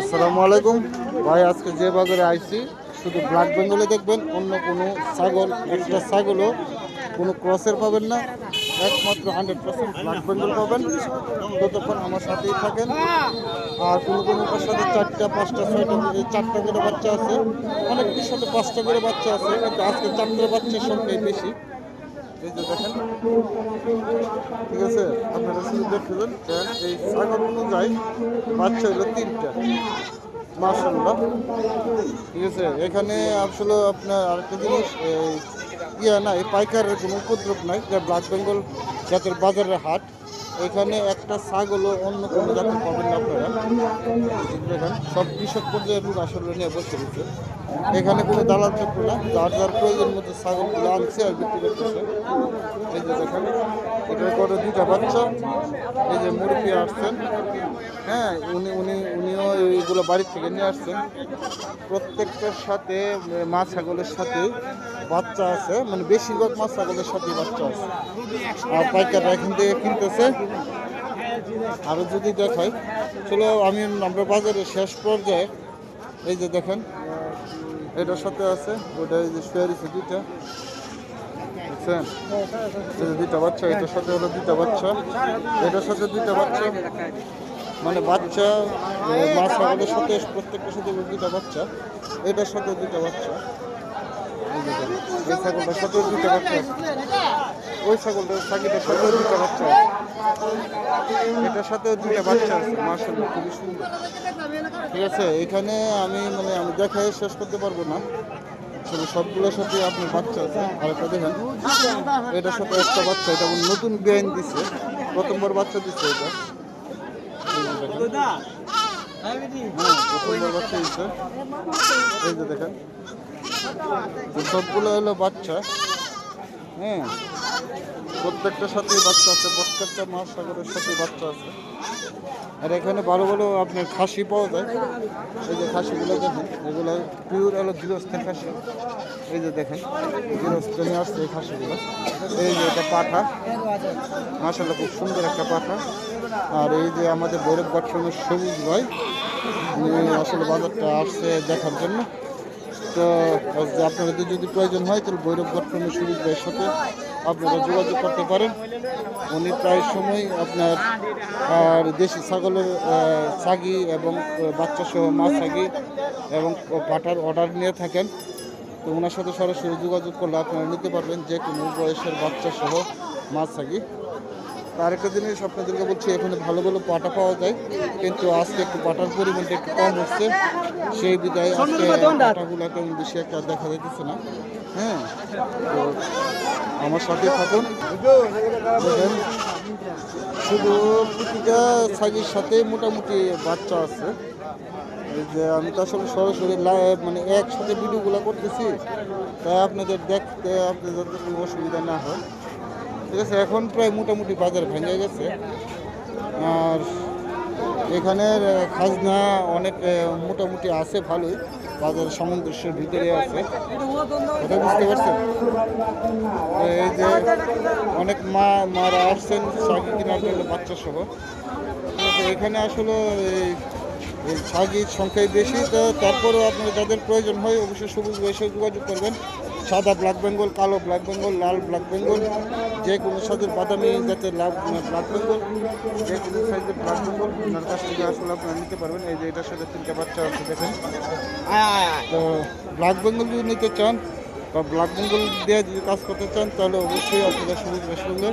আসসালামু আলাইকুম। ভাই, আজকে যে বাজারে আইছি, শুধু ব্ল্যাক বেঙ্গলে দেখবেন, অন্য কোনো ছাগল, একটা ছাগলও কোনো ক্রসের পাবেন না। একমাত্র হান্ড্রেড পার্সেন্ট ব্ল্যাক বেঙ্গল পাবেন। ততক্ষণ আমার সাথেই থাকেন। আর কোনো কোনো সাথে চারটা, পাঁচটা, ছয়টা চারটা করে বাচ্চা আছে। অনেকটির সাথে পাঁচটা করে বাচ্চা আছে, কিন্তু আজকে চারটে বাচ্চার সংখ্যাই বেশি। এই যে দেখেন, ঠিক আছে? আপনারা শুধু দেখতেছেন দেন এই ছাগল অনুযায়ী বাচ্চা হলো তিনটা। মার্শাল্লাহ ঠিক আছে? এখানে আসলে আপনার আরেকটা জিনিস, এই ইয়া না, এই পাইকারের কোনো উপদ্রব নাই। ব্ল্যাক বেঙ্গল জাতের বাজারের হাট। এখানে একটা ছাগলও অন্য কোনো জাতের পাবেন না আপনারা। দেখেন, সব কৃষক পর্যায়ের লোক আসলে নিয়ে বসে রয়েছে। এখানে কোনো দালাল চক্র না, যার যার প্রয়োজন মতো ছাগলগুলো আনছে আর বিক্রি করতেছে। এই যে দেখেন, এটার করে দুটা বাচ্চা, এই যে মুরগি আসছেন। হ্যাঁ উনি উনি, উনিও এইগুলো বাড়ির থেকে নিয়ে আসছেন। প্রত্যেকটার সাথে, মা ছাগলের সাথে বাচ্চা আছে মানে বেশিরভাগ মা ছাগলের সাথে বাচ্চা আছে। আর পাইকাররা এখান থেকে কিনতেছে। আরও যদি দেখাই, চলো আমি আমরা বাজারের শেষ পর্যায়ে, এই যে দেখেন, এটার সাথে আছে, ওটা এই যে শুয়ে দিচ্ছে দুইটা বাচ্চা, এটার সাথে হলো দুইটা বাচ্চা, এটার সাথে দুইটা বাচ্চা মানে বাচ্চা মা ছাগলের সাথে প্রত্যেকটার সাথে দুইটা বাচ্চা, এটার সাথে দুইটা বাচ্চা, এই ছাগলটার সাথে দুইটা বাচ্চা। ওই ছাগলটার সাথে দুইটা বাচ্চা। এটার সাথেও দুইটা বাচ্চা আছে মার্শাল্লাহ খুবই সুন্দর। ঠিক আছে, এখানে আমি মানে আমি দেখাই শেষ করতে পারব না। সবগুলোর সাথে আপনার বাচ্চা আছে আর একটা দেখেন। এটার সাথে একটা বাচ্চা, এটা নতুন বেআইন দিছে। প্রথমবার বাচ্চা দিচ্ছে এটা। হ্যাঁ প্রথমবার বাচ্চা দিচ্ছে এই যে দেখেন সবগুলো হলো বাচ্চা। হ্যাঁ প্রত্যেকটার সাথেই বাচ্চা আছে, প্রত্যেকটা মাছ সাগরের সাথে বাচ্চা আছে। আর এখানে ভালো ভালো আপনার খাসি পাওয়া যায়। এই যে খাসিগুলো দেখেন, এগুলো পিওর হলো গৃহস্থের খাসি। এই যে দেখেন, গৃহস্থ নিয়ে আসছে এই খাসিগুলো। এই যে এটা পাঠা। মাসাল্লাহ খুব সুন্দর একটা পাঠা। আর এই যে আমাদের ভৈরব গঠনের সবুজ ভাই আসলে বাজারটা আসছে দেখার জন্য। তো আপনাদের যদি প্রয়োজন হয়, তাহলে ভৈরব গঠনের সবুজ ভাইয়ের সাথে আপনারা যোগাযোগ করতে পারেন। উনি প্রায় সময় আপনার, আর দেশি ছাগলের ছাগি এবং বাচ্চা সহ মাছ ছাগি এবং পাটার অর্ডার নিয়ে থাকেন। তো ওনার সাথে সরাসরি যোগাযোগ করলে আপনারা নিতে পারবেন যে কোনো বয়সের বাচ্চা সহ মাছ ছাগি। আর একটা জিনিস আপনাদেরকে বলছি এখানে ভালো ভালো পাটা পাওয়া যায় কিন্তু আজকে একটু পাটার পরিমাণটা একটু কম হচ্ছে। সেই বিদায় আজকে পাটাগুলো তেমন বেশি একটা দেখা যাইতেছে না। হ্যাঁ তো আমার সাথে থাকুন। শুধু প্রতিটা ছাগির সাথে মোটামুটি বাচ্চা আছে। যে আমি তো আসলে সরাসরি লাইভ মানে একসাথে ভিডিওগুলো করতেছি তাই আপনাদের দেখতে আপনাদের কোনো অসুবিধা না হয়। ঠিক আছে, এখন প্রায় মোটামুটি বাজার ভেঙে গেছে। আর এখানের খাজনা অনেক মোটামুটি আছে ভালোই, বাজার সামঞ্জস্যের ভিতরে আছে। কথা বুঝতে পারছেন? এই যে অনেক মা, মারা আসছেন শাকি কেনার জন্য বাচ্চা সহ এখানে আসলে এই এই ছাগির সংখ্যাই বেশি, তো তারপরেও আপনার যাদের প্রয়োজন হয় অবশ্যই সবুজ বয়সে যোগাযোগ করবেন। সাদা ব্ল্যাক বেঙ্গল কালো ব্ল্যাক বেঙ্গল লাল ব্ল্যাক বেঙ্গল যে কোনো সাইজের বাদামি জাতের লাভ ব্ল্যাক বেঙ্গল যে কোনো সাইজের ব্ল্যাক বেঙ্গল আপনার কাছ থেকে আসলে আপনারা নিতে পারবেন। এই যে এটার সাথে তিনটা বাচ্চা আছে, দেখেন। তো ব্ল্যাক বেঙ্গল যদি নিতে চান বা ব্ল্যাক বেঙ্গল দিয়ে যদি কাজ করতে চান, তাহলে অবশ্যই আপনারা সবুজ সঙ্গে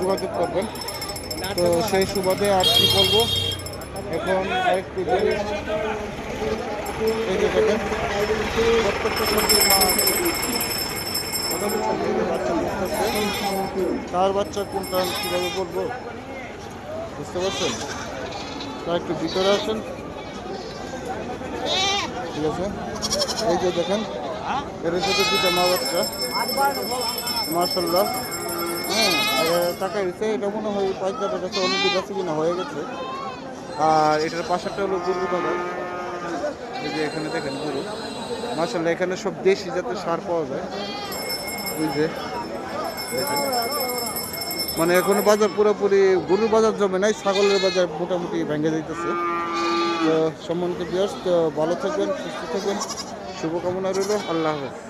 যোগাযোগ করবেন। তো সেই সুবাদে আর কি বলব? এখন আরেকটু জিনিস এই যে দেখেন বাচ্চা কোনটা কীভাবে বলব? বুঝতে পারছেন? তা একটু ভিতরে আসেন। ঠিক আছে? এই যে দেখেন, এর সাথে দুটা মা বাচ্চা। মার্শাল্লাহ হ্যাঁ টাকা এটা মনে হয় পাঁচটার কাছে অনেক কাছে কিনা, হয়ে গেছে। আর এটার পাশেরটা হলো গরু বাজার এই যে এখানে দেখেন গরু। মার্শাল্লাহ এখানে সব দেশি জাতের সার পাওয়া যায়। দেখেন। মানে এখনও বাজার পুরোপুরি, গরুর বাজার জমে নাই, ছাগলের বাজার মোটামুটি ভেঙে যাইতেছে। তো সম্মানিত বিয়ার্স তো ভালো থাকবেন, সুস্থ থাকবেন। শুভকামনা রইল, আল্লাহ হাফেজ।